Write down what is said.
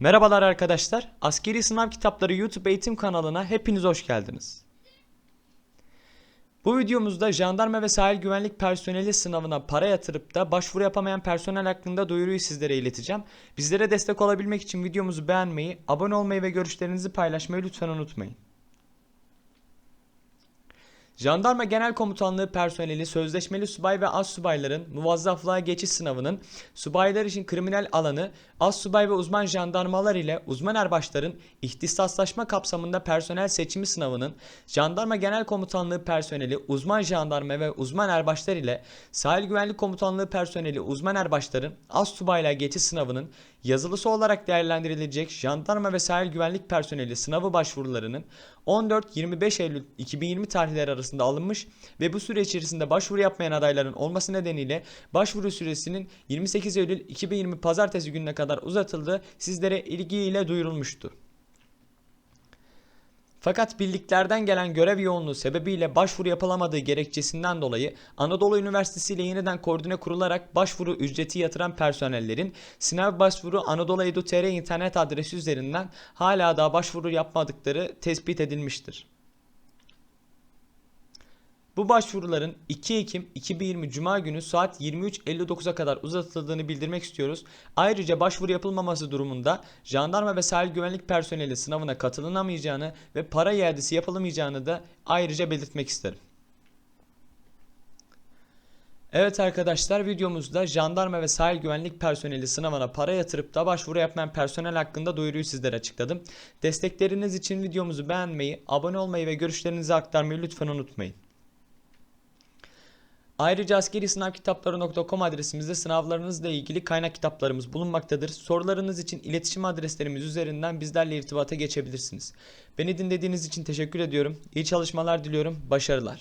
Merhabalar arkadaşlar. Askeri Sınav Kitapları YouTube eğitim kanalına hepiniz hoş geldiniz. Bu videomuzda jandarma ve sahil güvenlik personeli sınavına para yatırıp da başvuru yapamayan personel hakkında duyuruyu sizlere ileteceğim. Bizlere destek olabilmek için videomuzu beğenmeyi, abone olmayı ve görüşlerinizi paylaşmayı lütfen unutmayın. Jandarma Genel Komutanlığı personeli sözleşmeli subay ve az subayların muvazzaflığa geçiş sınavının subaylar için kriminal alanı, az subay ve uzman jandarmalar ile uzman erbaşların ihtisaslaşma kapsamında personel seçimi sınavının Jandarma Genel Komutanlığı personeli uzman jandarma ve uzman erbaşlar ile Sahil Güvenlik Komutanlığı personeli uzman erbaşların az subayla geçiş sınavının yazılısı olarak değerlendirilecek jandarma ve sahil güvenlik personeli sınavı başvurularının 14-25 Eylül 2020 tarihleri arasında alınmış ve bu süre içerisinde başvuru yapmayan adayların olması nedeniyle başvuru süresinin 28 Eylül 2020 pazartesi gününe kadar uzatıldığı sizlere ilgiyle duyurulmuştu. Fakat birliklerden gelen görev yoğunluğu sebebiyle başvuru yapılamadığı gerekçesinden dolayı Anadolu Üniversitesi ile yeniden koordine kurularak başvuru ücreti yatıran personellerin sınav başvuru Anadolu Edu.tr internet adresi üzerinden hala daha başvuru yapmadıkları tespit edilmiştir. Bu başvuruların 2 Ekim 2020 Cuma günü saat 23.59'a kadar uzatıldığını bildirmek istiyoruz. Ayrıca başvuru yapılmaması durumunda jandarma ve sahil güvenlik personeli sınavına katılınamayacağını ve para iadesi yapılamayacağını da ayrıca belirtmek isterim. Evet arkadaşlar videomuzda jandarma ve sahil güvenlik personeli sınavına para yatırıp da başvuru yapmayan personel hakkında duyuruyu sizlere açıkladım. Destekleriniz için videomuzu beğenmeyi, abone olmayı ve görüşlerinizi aktarmayı lütfen unutmayın. Ayrıca askerisınavkitapları.com adresimizde sınavlarınızla ilgili kaynak kitaplarımız bulunmaktadır. Sorularınız için iletişim adreslerimiz üzerinden bizlerle irtibata geçebilirsiniz. Beni dinlediğiniz için teşekkür ediyorum. İyi çalışmalar diliyorum. Başarılar.